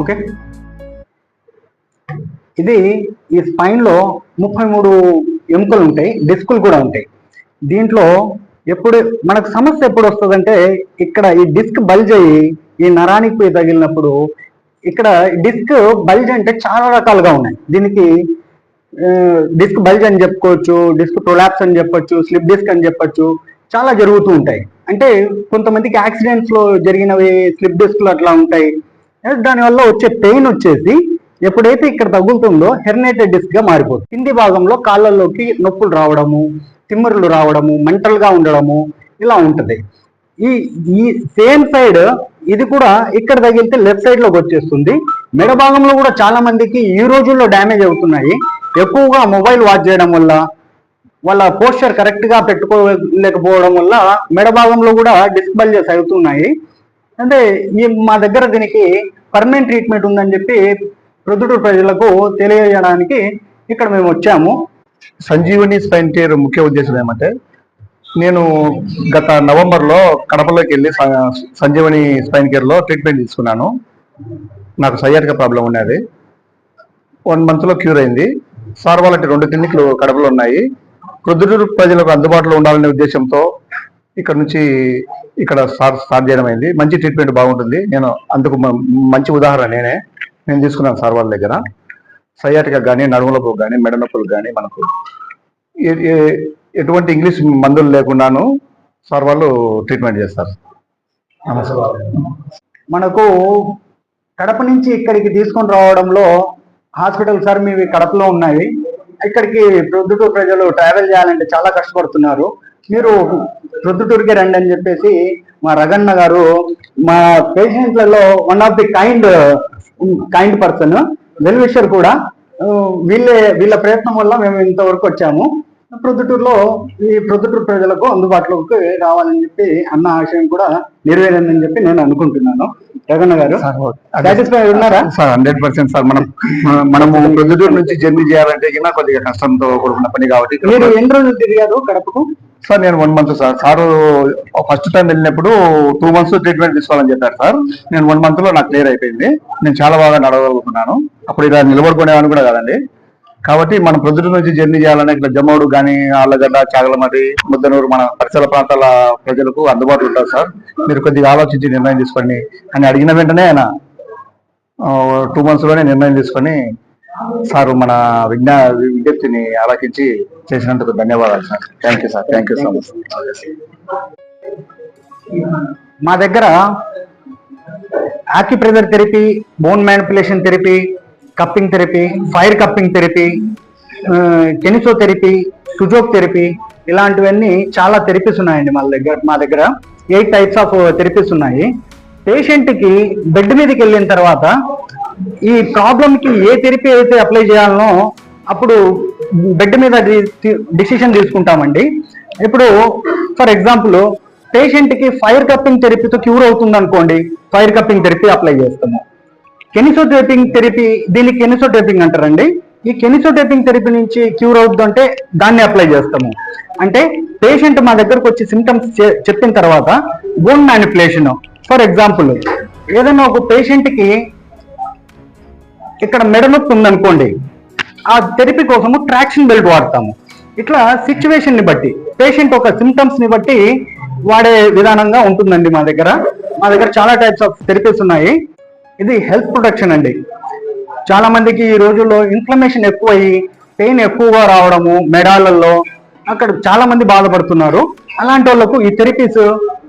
Okay? ఇది ఈ స్పైన్లో ముప్పై మూడు ఎముకలు ఉంటాయి డిస్కులు కూడా ఉంటాయి. దీంట్లో ఎప్పుడు మనకు సమస్య ఎప్పుడు వస్తుందంటే ఇక్కడ ఈ డిస్క్ బల్జ్ అయ్యి ఈ నరానికి పోయి తగిలినప్పుడు ఇక్కడ డిస్క్ బల్జ్ అంటే చాలా రకాలుగా ఉన్నాయి. దీనికి డిస్క్ బల్జ్ అని చెప్పుకోవచ్చు డిస్క్ ప్రొలాప్స్ అని చెప్పొచ్చు స్లిప్ డిస్క్ అని చెప్పొచ్చు చాలా జరుగుతూ ఉంటాయి. అంటే కొంతమందికి యాక్సిడెంట్స్లో జరిగినవి స్లిప్ డిస్క్లు అట్లా ఉంటాయి. దానివల్ల వచ్చే పెయిన్ వచ్చేసి ఎప్పుడైతే ఇక్కడ తగులుతుందో హెర్నేటెడ్ డిస్క్గా మారిపోతుంది. కింది భాగంలో కాళ్ళల్లోకి నొప్పులు రావడము తిమ్మరులు రావడము మెంటల్గా ఉండడము ఇలా ఉంటుంది. ఈ ఈ సేమ్ సైడ్ ఇది కూడా ఇక్కడ తగిలితే లెఫ్ట్ సైడ్లోకి వచ్చేస్తుంది. మెడ భాగంలో కూడా చాలా మందికి ఈ రోజుల్లో డ్యామేజ్ అవుతున్నాయి. ఎక్కువగా మొబైల్ వాచ్ చేయడం వల్ల వాళ్ళ పోస్చర్ కరెక్ట్గా పెట్టుకోలేకపోవడం వల్ల మెడ భాగంలో కూడా డిస్క్ బల్జెస్ అవుతున్నాయి. అంటే మా దగ్గర దీనికి పర్మనెంట్ ట్రీట్మెంట్ ఉందని చెప్పి ప్రొద్దుటూరు ప్రజలకు తెలియజేయడానికి ఇక్కడ మేము వచ్చాము. సంజీవని స్పైన్ కేర్ ముఖ్య ఉద్దేశం ఏమంటే నేను గత నవంబర్లో కడపలోకి వెళ్ళి సంజీవని స్పైన్ కేర్లో ట్రీట్మెంట్ తీసుకున్నాను. నాకు సయాటిక ప్రాబ్లం ఉన్నది. వన్ మంత్లో క్యూర్ అయింది. సార్ వాళ్ళకి రెండు క్లినిక్లు కడపలో ఉన్నాయి. ప్రొద్దుటూరు ప్రజలకు అందుబాటులో ఉండాలనే ఉద్దేశంతో ఇక్కడ నుంచి ఇక్కడ స్టార్ట్ స్టార్ట్ చేయడం అయింది మంచి ట్రీట్మెంట్ బాగుంటుంది. నేను అందుకు మ- మంచి ఉదాహరణ నేనే. నేను తీసుకున్నాను సార్ వాళ్ళ దగ్గర. సయాటిక కానీ నడుములకు కానీ మెడ నొప్పులకు కానీ మనకు ఎటువంటి ఇంగ్లీష్ మందులు లేకుండాను సార్ వాళ్ళు ట్రీట్మెంట్ చేస్తారు. మనకు కడప నుంచి ఇక్కడికి తీసుకొని రావడంలో హాస్పిటల్ సార్ మీవి కడపలో ఉన్నాయి. ఇక్కడికి ప్రొద్దుటూరు ప్రజలు ట్రావెల్ చేయాలంటే చాలా కష్టపడుతున్నారు. మీరు ప్రొద్దుటూరుకి రండి అని చెప్పేసి మా రగన్న గారు మా పేషెంట్లలో one of the kind kind person well wisher కూడా. వీళ్ళే వీళ్ళ ప్రయత్నం వల్ల మేము ఇంతవరకు వచ్చాము. ప్రొద్దుటూరులో ఈ ప్రొద్దుటూరు ప్రజలకు అందుబాటులోకి రావాలని చెప్పి అన్న ఆశయం కూడా నెరవేరిందని చెప్పి నేను అనుకుంటున్నాను. జగన్న గారు సాటిస్ఫై ఉన్నారా? సార్ హండ్రెడ్ పర్సెంట్ సార్ మనం మనము ప్రొద్దుటూరు నుంచి జర్నీ చేయాలంటే కింద కొద్దిగా కష్టంతో కూడుకున్న పని కాబట్టి మీరు ఎన్ని రోజులు తిరిగారు కడపకు? సార్ నేను one month sir. Sir first time వెళ్ళినప్పుడు టూ మంత్స్ ట్రీట్మెంట్ తీసుకోవాలని చెప్పారు సార్. నేను వన్ మంత్లో నాకు క్లియర్ అయిపోయింది. నేను చాలా బాగా నడవగలుగుతున్నాను. అప్పుడు ఇలా నిలబడుకునేవాని కూడా కాదండి. కాబట్టి మనం ప్రొద్దుటూరు నుంచి జర్నీ చేయాలని ఇక్కడ జమ్మూడు కానీ ఆళ్ళగడ్డ చాగలమర్రి ముద్దనూరు మన పరిసర ప్రాంతాల ప్రజలకు అందుబాటులో ఉంటారు సార్. మీరు కొద్దిగా ఆలోచించి నిర్ణయం తీసుకోండి అని అడిగిన వెంటనే ఆయన టూ మంత్స్లోనే నిర్ణయం తీసుకొని సార్ మన విజ్ఞా విజ్ఞప్తిని ఆలోచించి చేసినందుకు ధన్యవాదాలు sir. Thank you sir thank you so much మా దగ్గర acupressure therapy bone manipulation therapy cupping therapy fire cupping therapy kinesio therapy sujok therapy ఇలాంటివన్నీ చాలా థెరపీస్ ఉన్నాయండి మా దగ్గర మా దగ్గర. ఎయిట్ టైప్స్ ఆఫ్ థెరపీస్ ఉన్నాయి. పేషెంట్కి బెడ్ మీదకి వెళ్ళిన తర్వాత ఈ ప్రాబ్లమ్కి ఏ థెరపీ అయితే అప్లై చేయాలనో అప్పుడు బెడ్ మీద డిసిషన్ తీసుకుంటామండి. ఇప్పుడు ఫర్ ఎగ్జాంపుల్ పేషెంట్కి ఫైర్ కప్పింగ్ థెరపీతో క్యూర్ అవుతుంది అనుకోండి ఫైర్ కప్పింగ్ థెరపీ అప్లై చేస్తాము. కెనిసోటేపింగ్ థెరపీ దీన్ని కెనిసోటేపింగ్ అంటారండి. ఈ కెనిసోటేపింగ్ థెరపీ నుంచి క్యూర్ అవుతుందంటే దాన్ని అప్లై చేస్తాము. అంటే పేషెంట్ మా దగ్గరకు వచ్చి సిమ్టమ్స్ చెప్పిన తర్వాత బోన్ మ్యానిపులేషన్ ఫర్ ఎగ్జాంపుల్ ఏదైనా ఒక పేషెంట్కి ఇక్కడ మెడ నొప్పి ఉందనుకోండి ఆ థెరపీ కోసము ట్రాక్షన్ బెల్ట్ వాడతాము. ఇట్లా సిచ్యువేషన్ని బట్టి పేషెంట్ ఒక సిమ్టమ్స్ని బట్టి వాడే విధానంగా ఉంటుందండి మా దగ్గర. మా దగ్గర చాలా టైప్స్ ఆఫ్ థెరపీస్ ఉన్నాయి. ఇది హెల్త్ ప్రొటెక్షన్ అండి. చాలా మందికి ఈ రోజుల్లో ఇన్ఫ్లమేషన్ ఎక్కువయ్యి పెయిన్ ఎక్కువగా రావడము మెడాలలో అక్కడ చాలా మంది బాధపడుతున్నారు. అలాంటి వాళ్ళకు ఈ థెరపీస్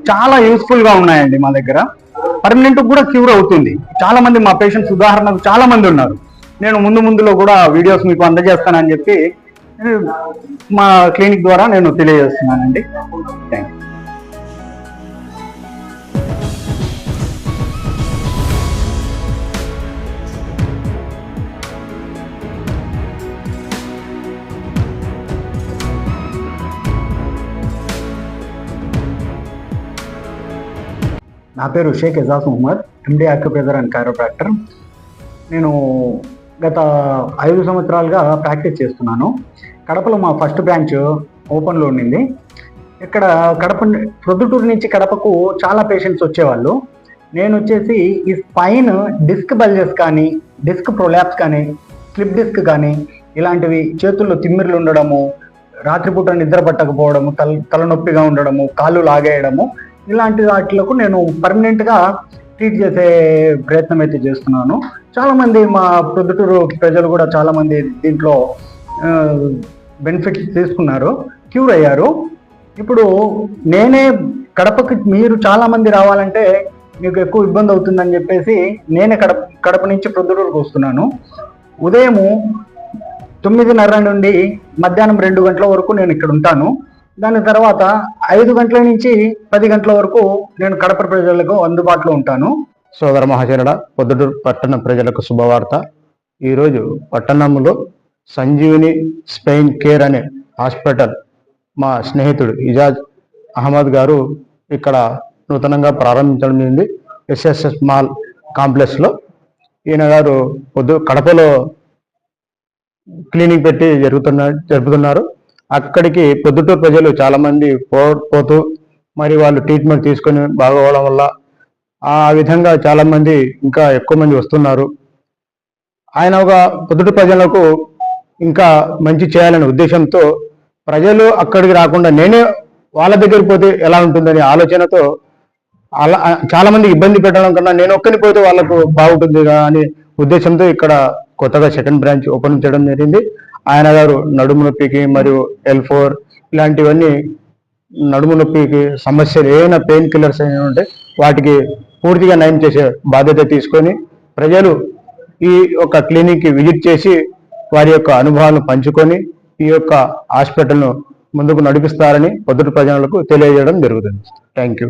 చాలా యూస్ఫుల్గా ఉన్నాయండి మా దగ్గర. పర్మనెంట్ కూడా క్యూర్ అవుతుంది. చాలా మంది మా పేషెంట్స్ ఉదాహరణకు చాలా మంది ఉన్నారు. నేను ముందు ముందులో కూడా వీడియోస్ మీకు అందజేస్తానని చెప్పి మా క్లినిక్ ద్వారా నేను తెలియజేస్తున్నానండి. థ్యాంక్ యూ నా పేరు Sheikh Ejaz Muhammad MD ఆక్యుపేదర్ and chiropractor నేను గత ఐదు సంవత్సరాలుగా ప్రాక్టీస్ చేస్తున్నాను. కడపలో మా ఫస్ట్ బ్రాంచ్ ఓపెన్లో ఉండింది. ఇక్కడ కడప ప్రొద్దుటూరు నుంచి కడపకు చాలా పేషెంట్స్ వచ్చేవాళ్ళు. నేను వచ్చేసి ఈ స్పైన్ డిస్క్ బల్జెస్ కానీ డిస్క్ ప్రొలాప్స్ కానీ స్లిప్ డిస్క్ కానీ ఇలాంటివి చేతుల్లో తిమ్మిర్లు ఉండడము రాత్రిపూట నిద్ర పట్టకపోవడము తల తలనొప్పిగా ఉండడము కాళ్ళు లాగేయడము ఇలాంటి వాటిలకు నేను పర్మనెంట్గా ట్రీట్ చేసే ప్రయత్నం అయితే చేస్తున్నాను. చాలామంది మా ప్రొద్దుటూరు ప్రజలు కూడా చాలామంది దీంట్లో బెనిఫిట్స్ తీసుకున్నారు క్యూర్ అయ్యారు. ఇప్పుడు నేనే కడపకి మీరు చాలామంది రావాలంటే మీకు ఎక్కువ ఇబ్బంది అవుతుందని చెప్పేసి నేనే కడప కడప నుంచి ప్రొద్దుటూరుకు వస్తున్నాను. ఉదయము తొమ్మిదిన్నర నుండి మధ్యాహ్నం రెండు గంటల వరకు నేను ఇక్కడ ఉంటాను. దాని తర్వాత ఐదు గంటల నుంచి పది గంటల వరకు నేను కడప ప్రజలకు అందుబాటులో ఉంటాను. సోదర మహాశయుడ పొద్దుటూరు పట్టణ ప్రజలకు శుభవార్త. ఈరోజు పట్టణంలో సంజీవిని స్పెయిన్ కేర్ అనే హాస్పిటల్ మా స్నేహితుడు ఇజాజ్ అహ్మద్ గారు ఇక్కడ నూతనంగా ప్రారంభించడం జరిగింది. ఎస్ఎస్ఎస్ మాల్ కాంప్లెక్స్లో. ఈయన గారు పొద్దు కడపలో క్లినిక్ పెట్టి జరుగుతున్న జరుపుతున్నారు. అక్కడికి పొద్దుటూరు ప్రజలు చాలామంది పో పోతూ మరి వాళ్ళు ట్రీట్మెంట్ తీసుకొని బాగోవడం వల్ల ఆ విధంగా చాలామంది ఇంకా ఎక్కువ మంది వస్తున్నారు. ఆయన ఒక పొద్దుటూరు ప్రజలకు ఇంకా మంచి చేయాలనే ఉద్దేశంతో ప్రజలు అక్కడికి రాకుండా నేనే వాళ్ళ దగ్గరికి పోతే ఎలా ఉంటుందనే ఆలోచనతో అలా చాలా మంది ఇబ్బంది పెట్టడం కన్నా నేను ఒక్కరిని పోతే వాళ్ళకు బాగుంటుంది కదా అనే ఉద్దేశంతో ఇక్కడ కొత్తగా సెకండ్ బ్రాంచ్ ఓపెన్ చేయడం జరిగింది. ఆయన గారు నడుము నొప్పికి మరియు ఎల్ ఫోర్ ఇలాంటివన్నీ నడుము నొప్పికి సమస్యలు ఏమైనా పెయిన్ కిల్లర్స్ అయినా ఉంటే వాటికి పూర్తిగా నయం చేసే బాధ్యత తీసుకొని ప్రజలు ఈ యొక్క క్లినిక్కి విజిట్ చేసి వారి యొక్క అనుభవాలను పంచుకొని ఈ యొక్క హాస్పిటల్ను ముందుకు నడిపిస్తారని పొద్దుటి ప్రజలకు తెలియజేయడం జరుగుతుంది. Thank you